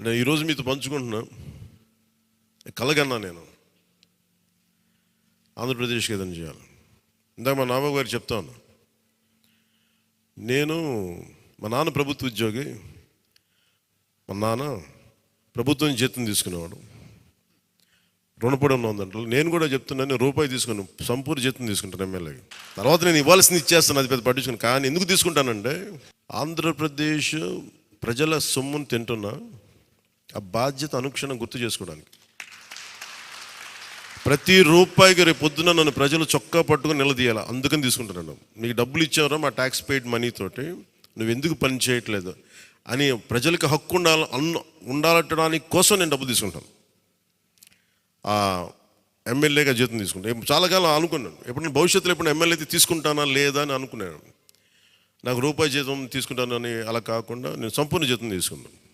నేను ఈరోజు మీతో పంచుకుంటున్నా కలగన్నా నేను. ఆంధ్రప్రదేశ్కి ఏదైనా చేయాలి. ఇందాక మా నాన్న గారు చెప్తాను నేను మా నాన్న ప్రభుత్వ ఉద్యోగి. మా నాన్న ప్రభుత్వం జీతం తీసుకునేవాడు. రుణపడి ఉన్నదంట నేను కూడా చెప్తున్నాను రూపాయి తీసుకుని సంపూర్ణ జీతం తీసుకుంటాను ఎమ్మెల్యేకి. తర్వాత నేను ఇవ్వాల్సింది ఇచ్చేస్తాను అది పెద్ద పట్టించుకుని. కానీ ఎందుకు తీసుకుంటానంటే ఆంధ్రప్రదేశ్ ప్రజల సొమ్మును తింటున్నా ఆ బాధ్యత అనుక్షణం గుర్తు చేసుకోవడానికి. ప్రతి రూపాయికి రేపు పొద్దున నన్ను ప్రజలు చొక్కా పట్టుకుని నిలదీయాలి? అందుకని తీసుకుంటున్నాను మీకు డబ్బులు ఇచ్చారో మా ట్యాక్స్ పెయిడ్ మనీతోటి నువ్వు ఎందుకు పని చేయట్లేదు? అని ప్రజలకు హక్కు ఉండాలి అన్న ఉండాలట్టడానికి కోసం నేను డబ్బు తీసుకుంటాను. ఆ ఎమ్మెల్యేగా జీతం తీసుకుంటాను చాలా కాలం అనుకున్నాను ఎప్పుడు భవిష్యత్తులో ఎప్పుడు ఎమ్మెల్యే అయితే తీసుకుంటానా లేదా అని అనుకున్నాను నాకు రూపాయి జీతం తీసుకుంటానని అలా కాకుండా నేను సంపూర్ణ జీతం తీసుకున్నాను.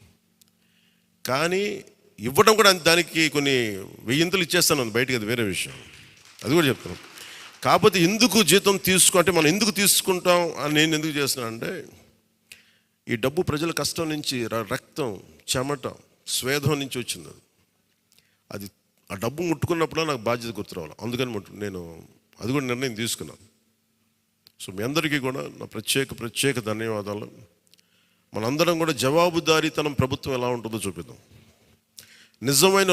కానీ ఇవ్వడం కూడా దానికి కొన్ని వెయ్యింతలు ఇచ్చేస్తాను బయటకి అది వేరే విషయం. అది కూడా చెప్తున్నాం కాకపోతే ఎందుకు జీతం తీసుకుంటే మనం ఎందుకు తీసుకుంటాం అని నేను ఎందుకు చేస్తున్నాను అంటే ఈ డబ్బు ప్రజల కష్టం నుంచి రక్తం చెమట స్వేదం నుంచి వచ్చింది అది. అది ఆ డబ్బు ముట్టుకున్నప్పుడు నాకు బాధ్యత గుర్తురావాలి అందుకని ముట్టు నేను అది కూడా నిర్ణయం తీసుకున్నాను. సో మీ అందరికీ కూడా నా ప్రత్యేక ప్రత్యేక ధన్యవాదాలు. మనందరం కూడా జవాబుదారీతనం ప్రభుత్వం ఎలా ఉంటుందో చూపిద్దాం. నిజమైన